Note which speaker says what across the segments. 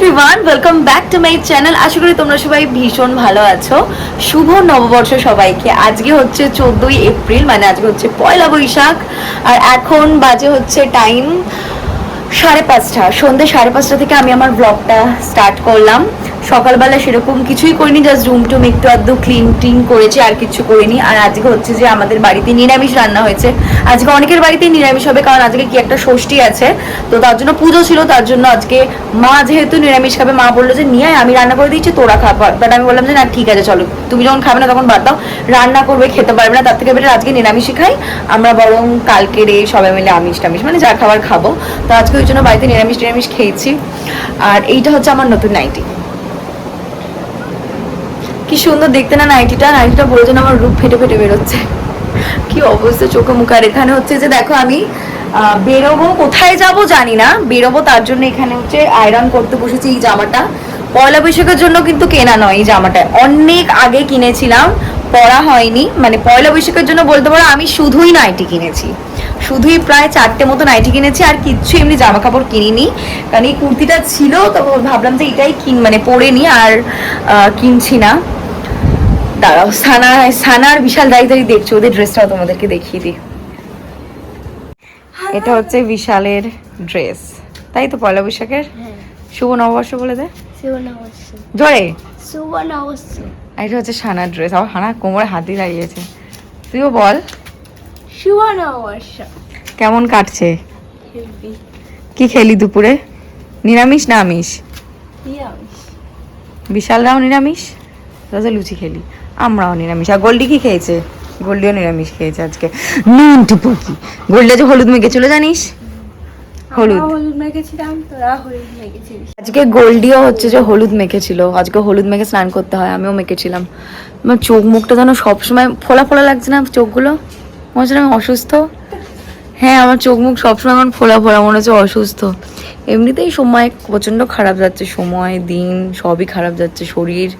Speaker 1: Everyone welcome back to my channel আশা করি তোমরা সবাই ভীষণ ভালো আছো। শুভ নববর্ষ সবাইকে। আজকে হচ্ছে চোদ্দোই এপ্রিল মানে আজকে হচ্ছে পয়লা বৈশাখ। আর এখন বাজে হচ্ছে টাইম সাড়ে পাঁচটা। সন্ধ্যে সাড়ে পাঁচটা থেকে আমি আমার ব্লগটা স্টার্ট করলাম। সকালবেলা সেরকম কিছুই করিনি জাস্ট রুম টুম একটু আধটু ক্লিন টিন করেছি, আর কিছু করিনি। আর আজকে হচ্ছে যে আমাদের বাড়িতে নিরামিষ রান্না হয়েছে। আজকে অনেকের বাড়িতেই নিরামিষ হবে, কারণ আজকে কি একটা ষষ্ঠী আছে। তো তার জন্য পুজো ছিল, তার জন্য আজকে মা যেহেতু নিরামিষ খাবে, মা বলল যে, নিয়ে আমি রান্না করে দিচ্ছি, তোরা খাবার বাট আমি বললাম যে, না, ঠিক আছে, চলো। তুমি যখন খাবে না, তখন বাদ দাও। রান্না করবে, খেতে পারবে না, তার থেকে বেটার আজকে নিরামিষই খাই। আমরা বরং কালকের এই সবাই মিলে আমিষ টামিষ মানে যা খাবার খাব। তো আজকে ওই জন্য বাড়িতে নিরামিষ নিরামিষ খেয়েছি। আর এইটা হচ্ছে আমার নতুন নাইটি কি সুন্দর দেখতে না নাইটিটা? নাইটিটা পরে যেন আমার রূপ ফেটে ফেটে বেরোচ্ছে। কি অবস্থা চোখে মুখ। আর এখানে হচ্ছে যে দেখো আমি বেরোবো, কোথায় যাব জানি না। বেরোবো তার জন্য এখানে হচ্ছে আয়রন করতে বসেছি এই জামাটা। পয়লা বৈশাখের জন্য কিন্তু কেনা নয় এই জামাটা। অনেক আগে কিনেছিলাম, পরা হয়নি। মানে পয়লা বৈশাখের জন্য বলতে পারো আমি শুধুই নাইটি কিনেছি। শুধুই প্রায় চারটে মতো নাইটি কিনেছি, আর কিচ্ছু এমনি জামা কাপড় কিনিনি। কারণ এই কুর্তিটা ছিল তো ভাবলাম যে এটাই কিন মানে পরে নি, আর কিনছি না। দাঁড়াও সানা সানার বিশাল দাঁড়িয়ে দাঁড়িয়ে দেখছ ওদের ড্রেসটাও তোমাদেরকে দেখিয়ে দিই। এটা হচ্ছে বিশালের ড্রেস তাই তো পয়লা বৈশাখের?
Speaker 2: হ্যাঁ।
Speaker 1: শুভ নববর্ষ বলে দে। জোরে? এটা হচ্ছে সানার ড্রেস আবার হানা কোমরে হাত দাঁড়িয়েছে। তুইও বল।
Speaker 2: সুবর্ণ অবশ্য
Speaker 1: কেমন কাটছে? কি খেলি দুপুরে? নিরামিষ না আমিষ? বিশালরাও নিরামিষ? রাজা লুচি খেলি। আমরাও নিরামিষ। আর গোল্ডি কি খেয়েছে? গোল্ডিও নিরামিষ খেয়েছে আজকে। নুন টুপুকি গোল্ডি যে হলুদ মেখে চলে জানিস হলুদ।
Speaker 2: হলুদ মেখেছিলাম তোরা
Speaker 1: আজকে গোল্ডিও হচ্ছে যে হলুদ মেখেছিল। আজকে হলুদ মেখে স্নান করতে হয় আমিও মেখেছিলাম। আমার চোখ মুখটা যেন সবসময় ফোলা ফোলা লাগছে না চোখগুলো? মনে হচ্ছে আমি অসুস্থ। হ্যাঁ আমার চোখ মুখ সবসময় আমার ফোলা ফোলা মনে হচ্ছে অসুস্থ। এমনিতেই সময় প্রচণ্ড খারাপ যাচ্ছে। সময় দিন সবই খারাপ যাচ্ছে শরীর।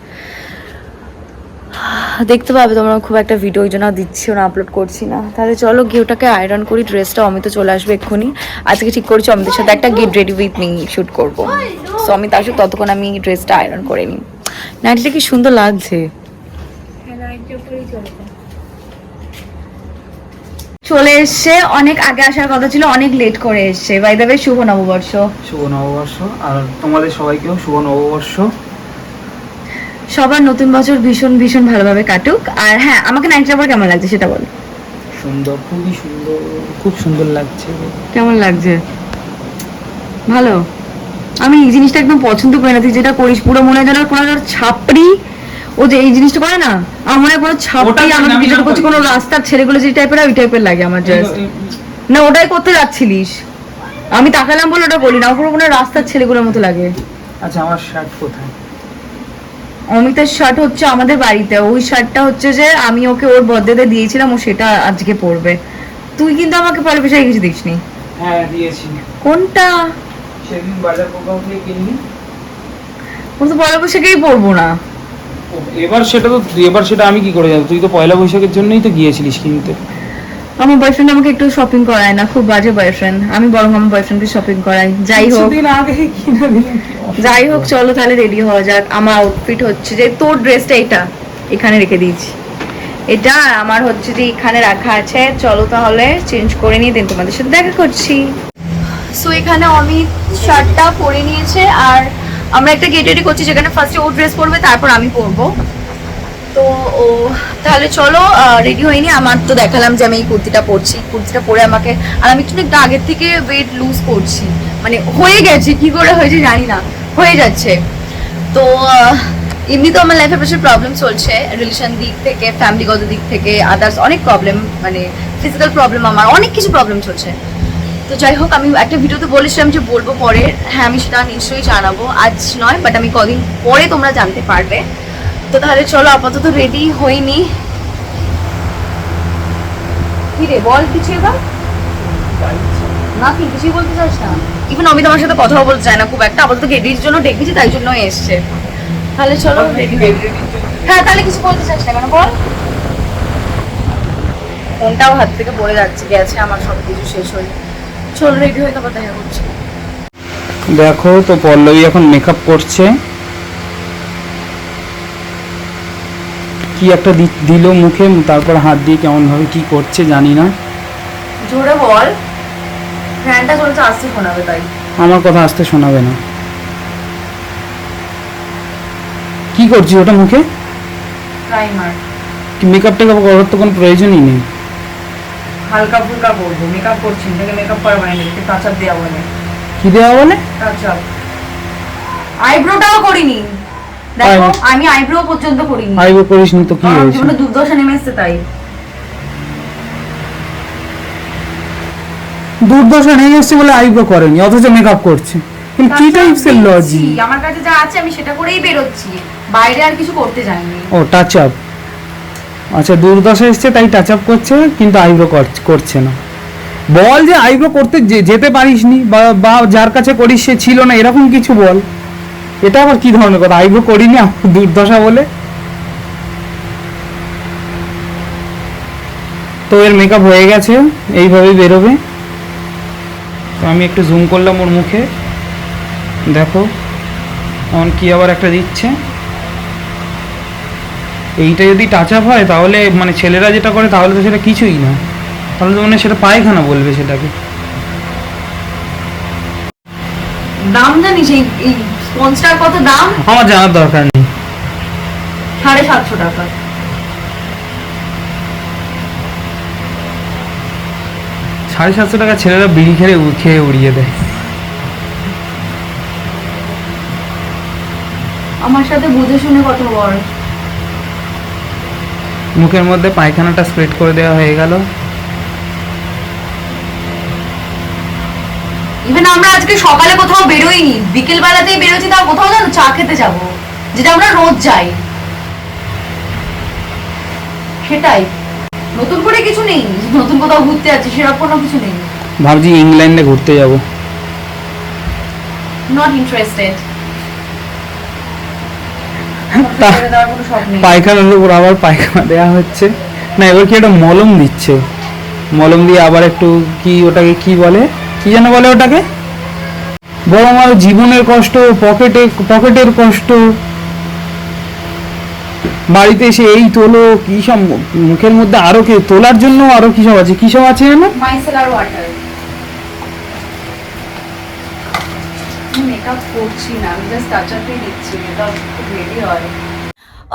Speaker 1: দেখতে পাবে, তোমরা খুব একটা ভিডিও ওই জন্য দিচ্ছি না আপলোড করছি না। তাহলে চলো গিয়ে ওটাকে আয়রন করি ড্রেসটা অমিত চলে আসবে এক্ষুনি। আজকে ঠিক করেছি, অমিতের সাথে একটা get ready with me shoot করব। সো অমিত আসুক ততক্ষণ আমি ড্রেসটা আয়রন করে নিই। নাইটিটা কি সুন্দর লাগছে। চলে এসছে, অনেক আগে আসার কথা ছিল, অনেক লেট করে এসছে। বাই দ্য শুভ নববর্ষ।
Speaker 3: শুভ নববর্ষ। আর তোমাদের সবাইকেও শুভ নববর্ষ।
Speaker 1: সবার নতুন বছর ভীষণ ভীষণ ভালোভাবে কাটুক। আর হ্যাঁ আমাকে নাইটিটা পর কেমন লাগছে সেটা বল।
Speaker 3: সুন্দর খুবই সুন্দর খুব সুন্দর লাগছে।
Speaker 1: কেমন লাগছে? ভালো। আমি এই জিনিসটা একদম পছন্দ করি না। তুই যেটা করিস পুরো মনে হয় যেন কোনো ছাপড়ি ও যে এই জিনিসটা করে না আমার মনে হয় কোনো ছাপড়ি কিছু
Speaker 3: না
Speaker 1: করছে
Speaker 3: করি।
Speaker 1: কোনো রাস্তার ছেলেগুলো যে টাইপের ওই টাইপের লাগে আমার জাস্ট না ওটাই করতে যাচ্ছিলিস। আমি তাকালাম বলে ওটা বলি না পুরো কোনো রাস্তার ছেলেগুলোর মতো লাগে।
Speaker 3: আচ্ছা আমার শার্ট কোথায়?
Speaker 1: অমিতের শার্ট হচ্ছে আমাদের বাড়িতে। ওই শার্টটা হচ্ছে যে আমি ওকে ওর বার্থডেতে দিয়েছিলাম ও সেটা আজকে পরবে। তুই কিন্তু আমাকে পরে পেশায় কিছু দিসনি।
Speaker 3: হ্যাঁ দিয়েছি।
Speaker 1: কোনটা?
Speaker 3: সেদিন বাজার কোথাও থেকে কিনলি?
Speaker 1: ও তো পয়লা বৈশাখেই পরবো না।
Speaker 3: এবার সেটা তো এবার সেটা আমি কি করে যাব তুই তো পয়লা বৈশাখের জন্যই তো গিয়েছিলিস কিনতে।
Speaker 1: আমার বয়ফ্রেন্ড আমাকে একটু শপিং করায় না খুব বাজে বয়ফ্রেন্ড আমি বরং আমার বয়ফ্রেন্ডকে শপিং করাই। যাই হোক। যাই হোক চলো তাহলে রেডি হওয়া যাক। আমার আউটফিট হচ্ছে যে তোর ড্রেসটা এটা। এখানে রেখে দিয়েছি। এটা আমার হচ্ছে যে এখানে রাখা আছে। চলো তাহলে চেঞ্জ করে নিয়ে দিন তোমাদের সাথে দেখা করছি। সো এখানে অমিত শার্টটা পরে নিয়েছে। আর আমরা একটা গেট রেডি করছি যেখানে ফার্স্টে ও ড্রেস পরবে তারপর আমি পরবো। তো, ও, তাহলে চলো রেডি হয়নি। আমার তো দেখালাম যে আমি এই কুর্তিটা পরছি। কুর্তিটা পরে আমাকে, আর আমি একটু একটু আগের থেকে ওয়েট লুজ করছি। মানে হয়ে গেছে, কি করে হয়েছে জানি না। হয়ে যাচ্ছে। তো এমনি তো আমার লাইফে প্রচুর প্রবলেম চলছে। রিলেশন দিক থেকে ফ্যামিলিগত দিক থেকে আদার্স অনেক প্রবলেম মানে ফিজিক্যাল প্রবলেম আমার, অনেক কিছু প্রবলেম চলছে। তো যাই হোক, আমি একটা ভিডিওতে বলেছিলাম যে বলব পরে। হ্যাঁ আমি সেটা নিশ্চয়ই জানাব। আজ নয় বাট আমি কদিন পরে তোমরা জানতে পারবে। তো তাহলে চলো আপাতত রেডি হইনি। কি রে বল কিছু এবার? না কি কিছুই বলতে চাস না। ইভেন অমিত আমার সাথে কথাও বলতে চায় না খুব একটা আপাতত রেডির জন্য ডেকেছি তাই জন্য এসছে। তাহলে চলো রেডি হ্যাঁ তাহলে কিছু বলতে চাস না কেন বল। ফোনটাও হাত থেকে পড়ে যাচ্ছে গেছে আমার সব কিছু শেষ হয়ে। চল রেডি হয়ে তারপর দেখা করছি।
Speaker 3: দেখো তো পল্লবী এখন মেকআপ করছে। কি একটা দিল মুখে তারপর হাত দিয়ে কেমন ভাবে কি করছে জানি না।
Speaker 1: জোরে বল। ফ্যানটা চলছে আসতে শোনাবে তাই।
Speaker 3: আমার কথা আসতে শোনাবে না। কি করছিস ওটা মুখে?
Speaker 1: প্রাইমার
Speaker 3: মেকআপ টেকআপ করার তো কোনো প্রয়োজনই নেই।
Speaker 1: হালকা ফুলকা করব মেকআপ করছি এটাকে মেকআপ করা মানে একটু টাচ আপ দেওয়া বলে
Speaker 3: কি দেওয়া বলে
Speaker 1: টাচ আপ আইব্রোটাও করিনি। দেখো? আমি আইব্রো পর্যন্ত করিনি।
Speaker 3: আইবো করিস তো কি হয়েছে?
Speaker 1: দুর্দশা নেমে এসছে তাই।
Speaker 3: দুর্দশা নেই এসছে বলে আইব্রো করেনি অথচ মেকআপ করছে। কি টাইপসের লজি
Speaker 1: আমার কাছে যা আছে আমি সেটা করেই বেরোচ্ছি। বাইরে আর কিছু করতে যাইনি।
Speaker 3: ও টাচ আপ আচ্ছা দুর্দশা এসছে তাই টাচ আপ করছে কিন্তু আইব্রো করছে না। বল যে আইব্রো করতে যেতে পারিস নি বা বা যার কাছে করিস সে ছিল না এরকম কিছু বল। এটা আবার কি ধরনের কথা? আইব্রো করিনি দুর্দশা বলে। তো এর মেকআপ হয়ে গেছে, এইভাবেই বেরোবে। তো আমি একটু জুম করলাম ওর মুখে। দেখো এখন কি আবার একটা দিচ্ছে। এইটা যদি টাচ আপ হয়, তাহলে মানে ছেলেরা যেটা করে, তাহলে তো সেটা কিছুই না। তাহলে তো মানে সেটা পায়খানা বলবে সেটাকে।
Speaker 1: দাম জানিস এই স্পঞ্জটার কত দাম?
Speaker 3: আমার জানার দরকার নেই।
Speaker 1: সাড়ে সাতশো টাকা।
Speaker 3: সাড়ে সাতশো টাকা ছেলেরা বিড়ি খেয়ে উ- খেয়ে উড়িয়ে দেয়।
Speaker 1: আমার সাথে বুঝে শুনে কত বড়
Speaker 3: মুখের মধ্যে পায়খানাটা স্প্রেড করে দেওয়া হয়ে গেল।
Speaker 1: ইভেন আমরা আজকে সকালে কোথাও বেরোইনি বিকেল বেলাতেই বেরোচ্ছি তাও কোথাও চা খেতে যাব যেটা আমরা রোজ যাই। সেটাই। নতুন করে কিছু নেই নতুন কোথাও ঘুরতে যাচ্ছি সেরকম কোনো কিছু নেই।
Speaker 3: ভাবছি ইংল্যান্ডে ঘুরতে যাব।
Speaker 1: নট ইন্টারেস্টেড
Speaker 3: পায়খানার উপর আবার পায়খানা দেওয়া হচ্ছে। না এবার কি একটা মলম দিচ্ছে। মলম দিয়ে আবার একটু কি ওটাকে কি বলে? কি যেন বলে ওটাকে? বড় আমার জীবনের কষ্ট পকেটে পকেটের কষ্ট। বাড়িতে এসে এই তোলো কি সব মুখের মধ্যে আরও কে তোলার জন্য আরও কি সব আছে? কি সব আছে জানো
Speaker 1: মাইসেলার ওয়াটার। মেকআপ করছি না আমি জাস্ট টাচ আপই দিচ্ছি মেকআপ রেডি হয়।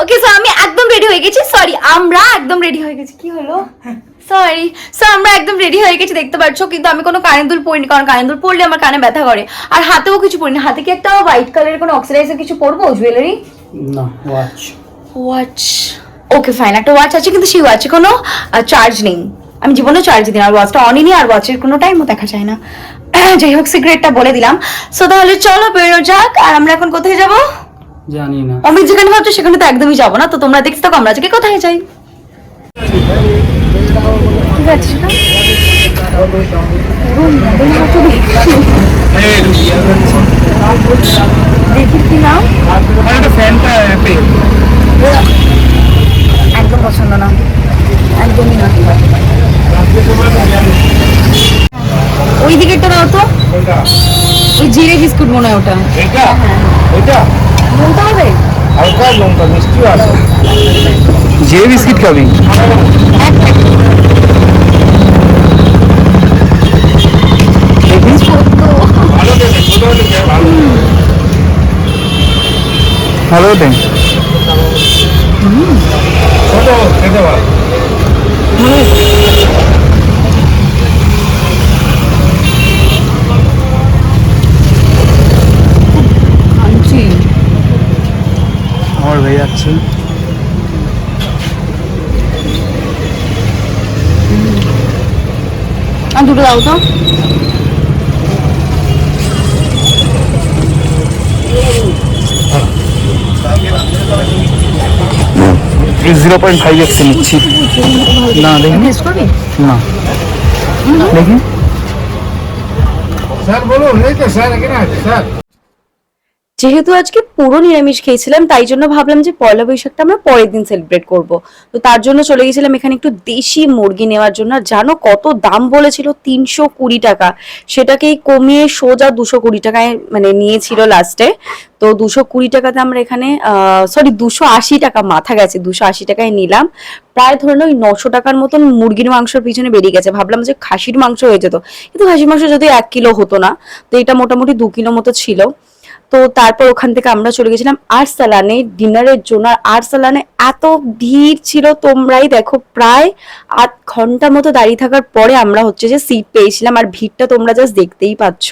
Speaker 2: ওকে সো আমি একদম রেডি হয়ে গেছি। সরি আমরা একদম রেডি হয়ে গেছি। কি হলো? সরি সো আমরা একদম রেডি হয়ে গেছি দেখতে পাচ্ছ কিন্তু আমি কোনো কানের দুল পরিনি কারণ কানের দুল পরলে আমার কানে ব্যথা করে। আর হাতেও কিছু পরিনি হাতে কি একটা হোয়াইট কালারের কোনো অক্সিডাইজার কিছু পরবো জুয়েলারি
Speaker 3: না ওয়াচ
Speaker 2: ওয়াচ ওকে ফাইন একটা ওয়াচ আছে কিন্তু সেই ওয়াচে কোনো চার্জ নেই। আমি জীবনে চার্জ দিই না আর ওয়াচটা অনই নেই আর ওয়াচের কোনো টাইমও দেখা যায় না। যাই হোক সিক্রেটটা বলে দিলাম। সো তাহলে চলো বেরো যাক আর আমরা এখন কোথায় যাব?
Speaker 3: জানি না।
Speaker 2: অমিত যেখানে ভাবছ সেখানে তো একদমই যাব না। তো তোমরা দেখতে থাকো আমরা আজকে কোথায় যাই? ঠিক আছে দেখি। কি নাম?
Speaker 3: ফ্যানটা
Speaker 2: একদম পছন্দ না। একদমই না। ওই দিকেরটা দাও তো। ওই জিরে বিস্কুট মনে হয় ওটা।
Speaker 3: এটা? এটা?
Speaker 2: বলতে হবে?
Speaker 3: হালকা লঙ্কা মিষ্টি আছে। যে বিস্কিট খাবি? ভালো দেন ছোট খেতে পারো
Speaker 2: আনছি
Speaker 3: আমার হয়ে যাচ্ছে
Speaker 2: দুটো দাও তো।
Speaker 3: জিরো পয়েন্ট ফাইভ এক্স নিচ্ছি। না দেখি না। দেখি
Speaker 4: স্যার বলুন এই তো স্যার এখানে আছে স্যার।
Speaker 1: যেহেতু আজকে পুরো নিরামিষ খেয়েছিলাম, তাই জন্য ভাবলাম যে পয়লা বৈশাখটা আমরা পরের দিন সেলিব্রেট করব। তো তার জন্য চলে গেছিলাম এখানে একটু দেশি মুরগি নেওয়ার জন্য। আর জানো কত দাম বলেছিল? তিনশো কুড়ি টাকা। সেটাকেই কমিয়ে সোজা দুশো কুড়ি টাকায় মানে নিয়েছিল লাস্টে তো দুশো কুড়ি টাকাতে আমরা এখানে সরি দুশো আশি টাকা মাথা গেছে। দুশো আশি টাকায় নিলাম। প্রায় ধরে ওই নশো টাকার মতন মুরগির মাংসের পিছনে বেরিয়ে গেছে। ভাবলাম যে খাসির মাংস হয়ে যেত। কিন্তু খাসির মাংস যদি এক কিলো হতো না, তো এটা মোটামুটি দু কিলো মতো ছিল। তো তারপর ওখান থেকে আমরা চলে গেছিলাম আরসালানে ডিনারের জন্য। আর আরসালানে এত ভিড় ছিল তোমরাই দেখো প্রায় আধ ঘণ্টা মতো দাঁড়িয়ে থাকার পরে আমরা হচ্ছে যে সিট পেয়েছিলাম। আর ভিড়টা তোমরা জাস্ট দেখতেই পাচ্ছ।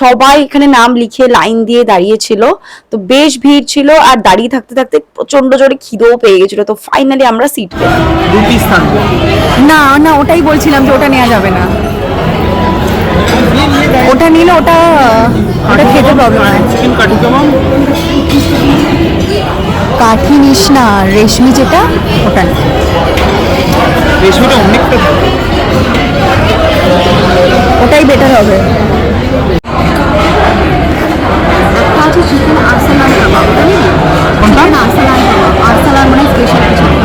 Speaker 1: সবাই এখানে নাম লিখে লাইন দিয়ে দাঁড়িয়েছিল। তো বেশ ভিড় ছিল আর দাঁড়িয়ে থাকতে থাকতে প্রচণ্ড জোরে খিদেও পেয়ে গেছিল। তো ফাইনালি আমরা সিট পেলাম।
Speaker 5: না না ওটাই বলছিলাম যে ওটা নেওয়া যাবে না। ওটা নিলে ওটা ওটা খেতে প্রবলেম হয়
Speaker 3: কাঠি
Speaker 5: নিস না রেশমি যেটা ওটা
Speaker 3: রেশমিটা অনেকটা
Speaker 5: ওটাই বেটার হবে।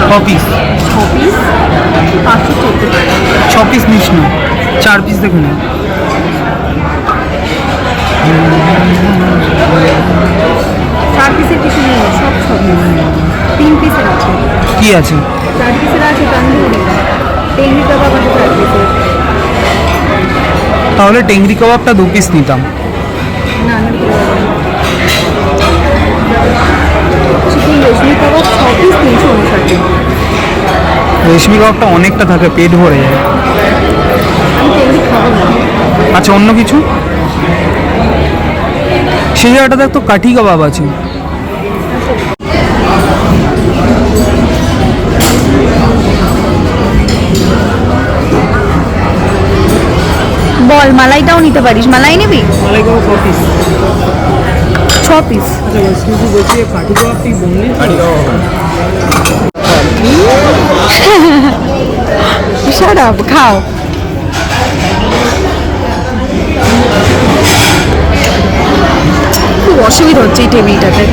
Speaker 3: ছ পিস
Speaker 5: ছ
Speaker 3: নিস না। চার পিস দেখুন।
Speaker 5: চার পিসের কিছু নেই সব পিস তিন পিসের আছে।
Speaker 3: কি আছে?
Speaker 5: চার পিসের আছে তন্দুরি টেঙ্গি কাবাব আছে চার পিসের
Speaker 3: তাহলে টেংরি কাবাবটা দু পিস নিতাম।
Speaker 5: না চিকেন রেশমি কাবাব ছ পিস তিনশো উনষাট।
Speaker 3: রেশমি কাবাবটা অনেকটা থাকে পেট ভরে যায়।
Speaker 5: আমি টেঙ্গি খাব না।
Speaker 3: আচ্ছা অন্য কিছু? সেই জায়গাটা দেখ তো কাঠি কাবাব আছে।
Speaker 5: বল মালাইটাও নিতে পারিস। মালাই নিবি?
Speaker 3: মালাই কাবাব ছ পিস
Speaker 5: ছ পিস
Speaker 3: আচ্ছা বলছি কাঠি কাবাব তুই বললি?
Speaker 5: শাট আপ খাও। খুব অসুবিধা হচ্ছে এই টেবিলটাতে।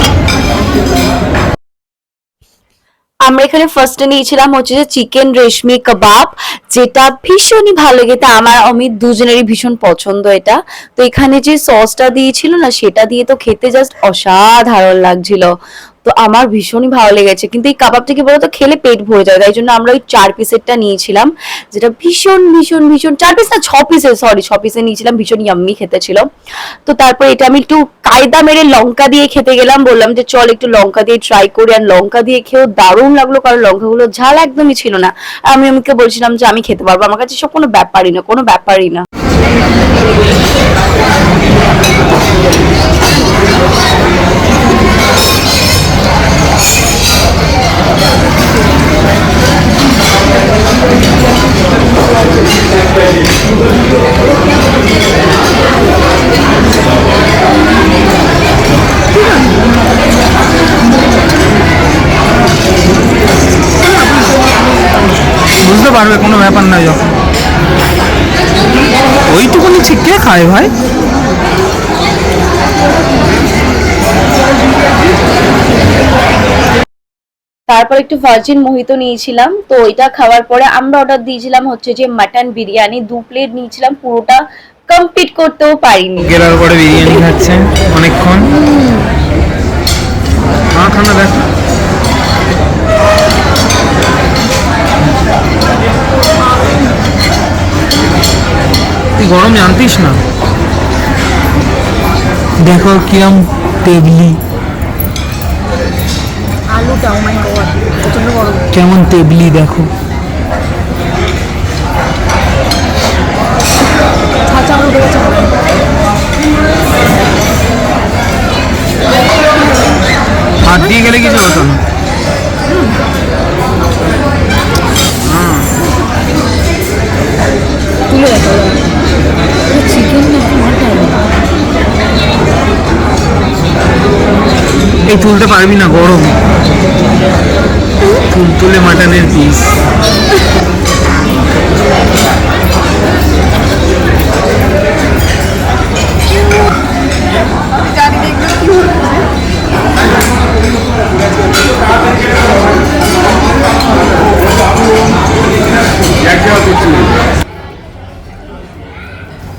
Speaker 1: আমরা এখানে ফার্স্টে নিয়েছিলাম হচ্ছে যে চিকেন রেশমি কাবাব যেটা ভীষণই ভালো লেগে তা আমার, অমিত দুজনেরই ভীষণ পছন্দ এটা। তো এখানে যে সসটা দিয়েছিল না, সেটা দিয়ে তো খেতে জাস্ট অসাধারণ লাগছিল। তো আমার ভীষণই ভালো লেগেছে। কিন্তু এই কাবাবটা কি বলতো খেলে পেট ভরে যায়, তাই জন্য আমরা ওই চার পিসেরটা নিয়েছিলাম, যেটা ভীষণ ভীষণ ভীষণ, চার পিস না, ছ পিসের সরি ছ পিসে নিয়েছিলাম, ভীষণ ইয়াম্মি খেতে ছিল। তো তারপর এটা আমি একটু কায়দা মেরে লঙ্কা দিয়ে খেতে গেলাম, বললাম যে চল একটু লঙ্কা দিয়ে ট্রাই করি, আর লঙ্কা দিয়ে খেয়েও দারুণ লাগল, কারণ লঙ্কাগুলো ঝাল একদমই ছিল না। আমি আমাকে বলছিলাম যে আমি খেতে পারব, আমার কাছে সব কোনো ব্যাপারই না, কোনো ব্যাপারই না।
Speaker 3: পারবে কোনো ব্যাপার নয় যখন। ওইটুকুনি ঠিক কে খায় ভাই।
Speaker 1: তারপর একটু ভার্জিন মোহিত নিয়েছিলাম তো ওইটা খাওয়ার পরে আমরা অর্ডার দিয়েছিলাম হচ্ছে যে মাটন বিরিয়ানি। দু প্লেট নিয়েছিলাম পুরোটা কমপ্লিট করতেও পারিনি।
Speaker 3: গেলার পরে বিরিয়ানি খাচ্ছে অনেকক্ষণ। খানা দেখ। তুই গরম জানতিস না। দেখো কিরম তেবলি।
Speaker 5: আলুটা ও মাই গড প্রচণ্ড গরম।
Speaker 3: কেমন তেবলি দেখো।
Speaker 5: ছাঁচা
Speaker 3: হাত দিয়ে গেলে কিছু হতো না পানি তুলতে পারবি না, গরম। তুলতুলে মাটানের পিস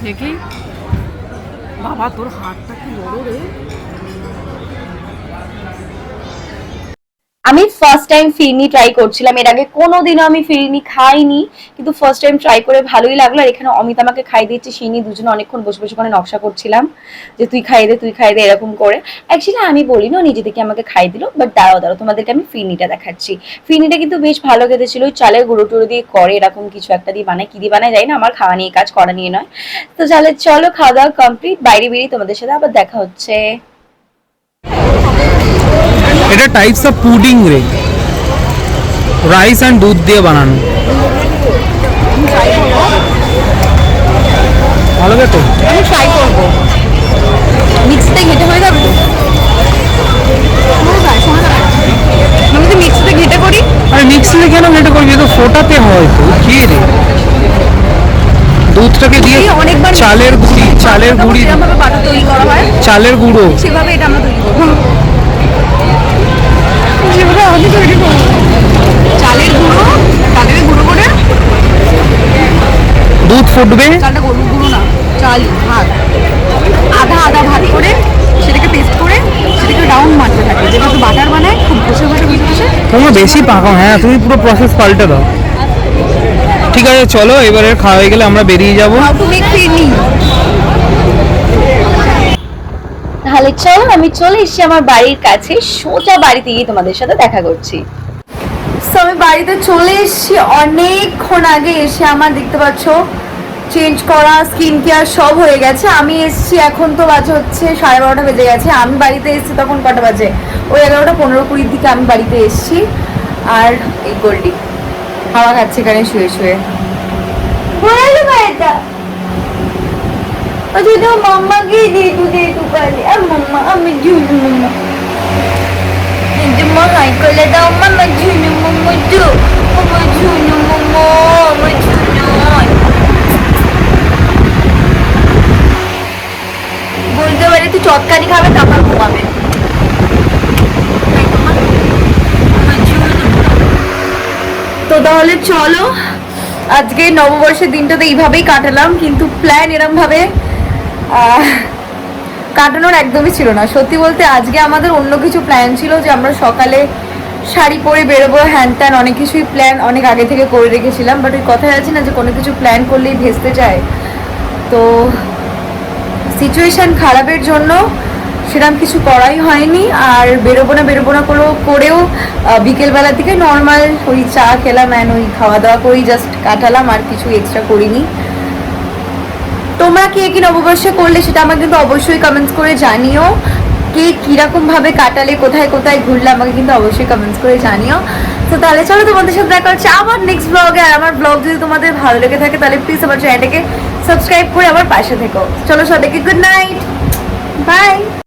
Speaker 5: দেখি।
Speaker 6: বাবা, তোর হাতটা কি বড় রে?
Speaker 1: আমি ফার্স্ট টাইম ফিরনি ট্রাই করছিলাম। এর আগে কোনোদিনও আমি ফিরনি খাইনি, কিন্তু ফার্স্ট টাইম ট্রাই করে ভালোই লাগল। আর এখানে অমিত আমাকে খাই দিচ্ছে সিনি দুজনে অনেকক্ষণ বসে বসে ওখানে নকশা করছিলাম, যে তুই খাই দে, তুই খাই দে, এরকম করে। অ্যাকচুয়ালি আমি বলি, না, নিজে থেকে আমাকে খাই দিল বাট দাঁড়াও দাঁড়াও, তোমাদেরকে আমি ফিরনিটা দেখাচ্ছি। ফিরনিটা কিন্তু বেশ ভালো খেতে ছিল চালের গুঁড়ো টুড়ো দিয়ে করে, এরকম কিছু একটা দিয়ে বানায়। কি দিয়ে বানায় যাই না, আমার খাওয়া নিয়ে, কাজ করা নিয়ে নয়। তো তাহলে চলো, খাওয়া দাওয়া কমপ্লিট বাইরে বেরিয়ে তোমাদের সাথে আবার দেখা হচ্ছে।
Speaker 3: এটা টাইপস অফ পুডিং রে। রাইস অ্যান্ড দুধ দিয়ে বানানো। ভালো তো
Speaker 1: আমি ট্রাই করব। মিক্সিতে ঘেটে হয়ে যাবে আমি তো মিক্সিতে ঘেটে করি?
Speaker 3: আরে মিক্সিতে কেন তো ফোটাতে হয় তো কি রে দুধটাকে দিয়ে
Speaker 1: অনেকবার
Speaker 3: চালের গুঁড়ি চালের গুঁড়ি
Speaker 1: করা হয়
Speaker 3: চালের গুঁড়ো।
Speaker 1: সেভাবে এটা আমরা তৈরি করব। সেভাবে আমি তৈরি করব চালের গুঁড়ো চালের গুঁড়ো করে
Speaker 3: দুধ ফুটবে?
Speaker 1: চালটা গরুর গুঁড়ো না চাল ভাত। আধা আধা ভাত করে সেটাকে পেস্ট করে সেটাকে রাউন্ড মারতে থাকে। যেভাবে বাটার বানায় খুব ঘষে ঘষে ঘষে ঘষে।
Speaker 3: তোমরা বেশি পাকাও হ্যাঁ তুমি পুরো প্রসেস পাল্টে দাও। ঠিক আছে চলো এবারে খাওয়া হয়ে গেলে আমরা বেরিয়ে যাব।
Speaker 1: টু মেক ফিরনি তাহলে চলো আমি চলে এসেছি আমার বাড়ির কাছে। সোজা বাড়িতে গিয়ে তোমাদের সাথে দেখা করছি। আমি বাড়িতে চলে এসেছি। অনেকক্ষণ আগে এসে আমার দেখতে পাচ্ছ চেঞ্জ করা স্কিন কেয়ার সব হয়ে গেছে। আমি এসেছি এখন তো বাজে হচ্ছে সাড়ে বারোটা বেজে গেছে। আমি বাড়িতে এসেছি তখন কটা বাজে? ওই এগারোটা পনেরো কুড়ির দিকে আমি বাড়িতে এসেছি। আর এই গোল্ডি হাওয়া খাচ্ছে এখানে শুয়ে শুয়ে। তো মাম্মাকে দিয়ে তু দিয়ে তু পারি আর মাম্মা আমি ঝুলু মাম্মা মাম্মা হাই করে দাও মাম্মা ঝুলু মাম্মা জু মাম্মা ঝুলু মাম্মা আমার ঝুলু বলতে পারি তুই চটকানি খাবে তারপর ঘুমাবে তো তাহলে চলো আজকে নববর্ষের দিনটা তো এইভাবেই কাটালাম কিন্তু প্ল্যান এরম ভাবে কাটানোর একদমই ছিল না। সত্যি বলতে আজকে আমাদের অন্য কিছু প্ল্যান ছিল যে আমরা সকালে শাড়ি পরে বেরোবো হ্যান ত্যান অনেক কিছুই প্ল্যান অনেক আগে থেকে করে রেখেছিলাম বাট ওই কথায় আছে না যে কোনো কিছু প্ল্যান করলেই ভেস্তে যায়। তো সিচুয়েশান খারাপের জন্য সেরকম কিছু করাই হয়নি, আর বেরোবো না বেরোবো না করেও করেও বিকেলবেলার দিকে নর্মাল ওই চা খেলাম অ্যান্ড ওই খাওয়া দাওয়া করেই জাস্ট কাটালাম, আর কিছু এক্সট্রা করিনি। তোমরা কে কি নববর্ষে করলে সেটা আমাকে কিন্তু অবশ্যই কমেন্টস করে জানিও। কে কীরকমভাবে কাটালে, কোথায় কোথায় ঘুরলে আমাকে কিন্তু অবশ্যই কমেন্টস করে জানিও। তো তাহলে চলো তোমাদের সাথে দেখা হচ্ছে আবার নেক্সট ব্লগে আর আমার ব্লগ যদি তোমাদের ভালো লেগে থাকে, তাহলে প্লিজ আমার চ্যানেলটাকে সাবস্ক্রাইব করে আমার পাশে থেকো। চলো সবাইকে গুড নাইট বাই